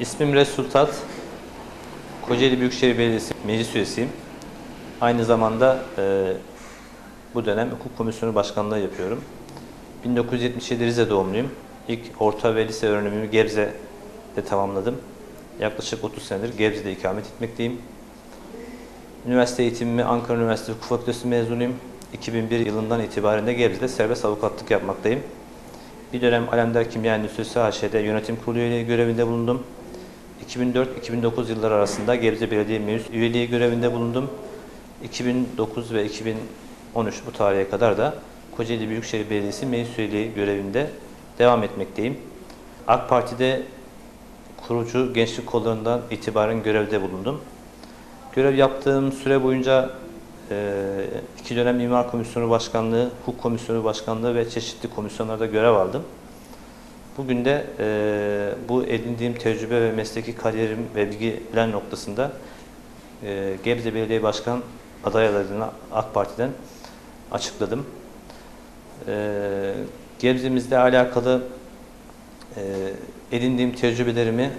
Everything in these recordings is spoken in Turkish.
İsmim Resultat. Kocaeli Büyükşehir Belediyesi meclis üyesiyim. Aynı zamanda e, bu dönem hukuk komisyonu başkanlığı yapıyorum. 1977 Rize doğumluyum. İlk orta ve lise öğrenimimi Gebze'de tamamladım. Yaklaşık 30 senedir Gebze'de ikamet etmekteyim. Üniversite eğitimimi Ankara Üniversitesi Hukuk Fakültesi mezunuyum. 2001 yılından itibaren de Gebze'de serbest avukatlık yapmaktayım. Bir dönem Alemdar Kimya Endüstrisi AŞ'de yönetim kurulu üyeliği görevinde bulundum. 2004-2009 yılları arasında Gebze Belediye Meclis üyeliği görevinde bulundum. 2009 ve 2013 bu tarihe kadar da Kocaeli Büyükşehir Belediyesi meclis üyeliği görevinde devam etmekteyim. AK Parti'de kurucu gençlik kollarından itibaren görevde bulundum. Görev yaptığım süre boyunca e, iki dönem İmar Komisyonu Başkanlığı, Hukuk Komisyonu Başkanlığı ve çeşitli komisyonlarda görev aldım. Bugün de e, bu edindiğim tecrübe ve mesleki kariyerim ve bilgiler noktasında e, Gebze Belediye Başkan aday adaylarını AK Parti'den açıkladım. E, Gebze'mizle alakalı e, edindiğim tecrübelerimi e,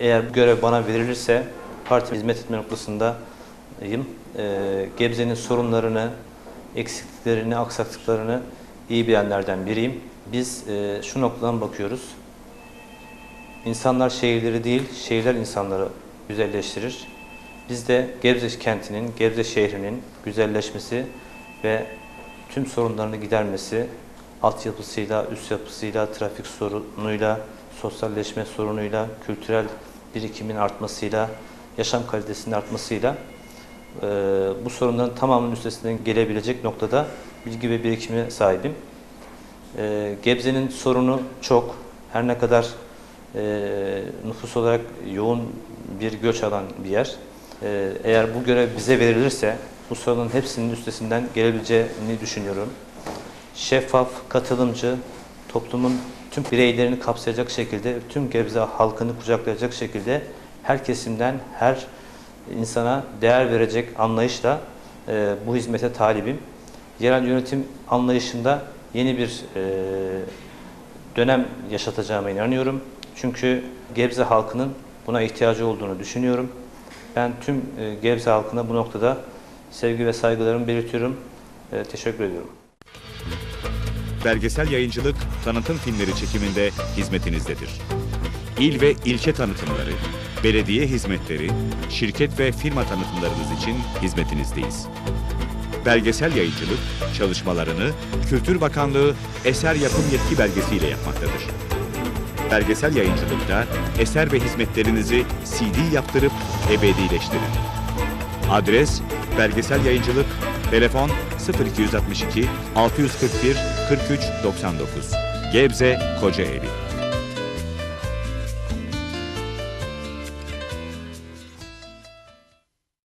eğer bu görev bana verilirse parti hizmet etme noktasındayım. E, Gebze'nin sorunlarını, eksikliklerini, aksaklıklarını iyi bilenlerden biriyim. Biz e, şu noktadan bakıyoruz. İnsanlar şehirleri değil, şehirler insanları güzelleştirir. Biz de Gebze kentinin, Gebze şehrinin güzelleşmesi ve tüm sorunlarını gidermesi, altyapısıyla, üst yapısıyla, trafik sorunuyla, sosyalleşme sorunuyla, kültürel birikimin artmasıyla, yaşam kalitesinin artmasıyla e, bu sorunların tamamının üstesinden gelebilecek noktada bilgi ve birikime sahibim. E, Gebze'nin sorunu çok. Her ne kadar e, nüfus olarak yoğun bir göç alan bir yer. E, eğer bu görev bize verilirse bu sorunun hepsinin üstesinden gelebileceğini düşünüyorum. Şeffaf, katılımcı, toplumun tüm bireylerini kapsayacak şekilde, tüm Gebze halkını kucaklayacak şekilde her kesimden, her insana değer verecek anlayışla e, bu hizmete talibim. Yerel yönetim anlayışında yeni bir e, dönem yaşatacağıma inanıyorum. Çünkü Gebze halkının buna ihtiyacı olduğunu düşünüyorum. Ben tüm e, Gebze halkına bu noktada sevgi ve saygılarımı belirtiyorum. E, teşekkür ediyorum. Belgesel yayıncılık, tanıtım filmleri çekiminde hizmetinizdedir. İl ve ilçe tanıtımları, belediye hizmetleri, şirket ve firma tanıtımlarınız için hizmetinizdeyiz. Belgesel yayıncılık çalışmalarını Kültür Bakanlığı eser yapım yetki belgesiyle yapmaktadır. Belgesel yayıncılıkta eser ve hizmetlerinizi CD yaptırıp ebedileştirin. Adres Belgesel Yayıncılık Telefon 0262 641 43 99 Gebze Kocaeli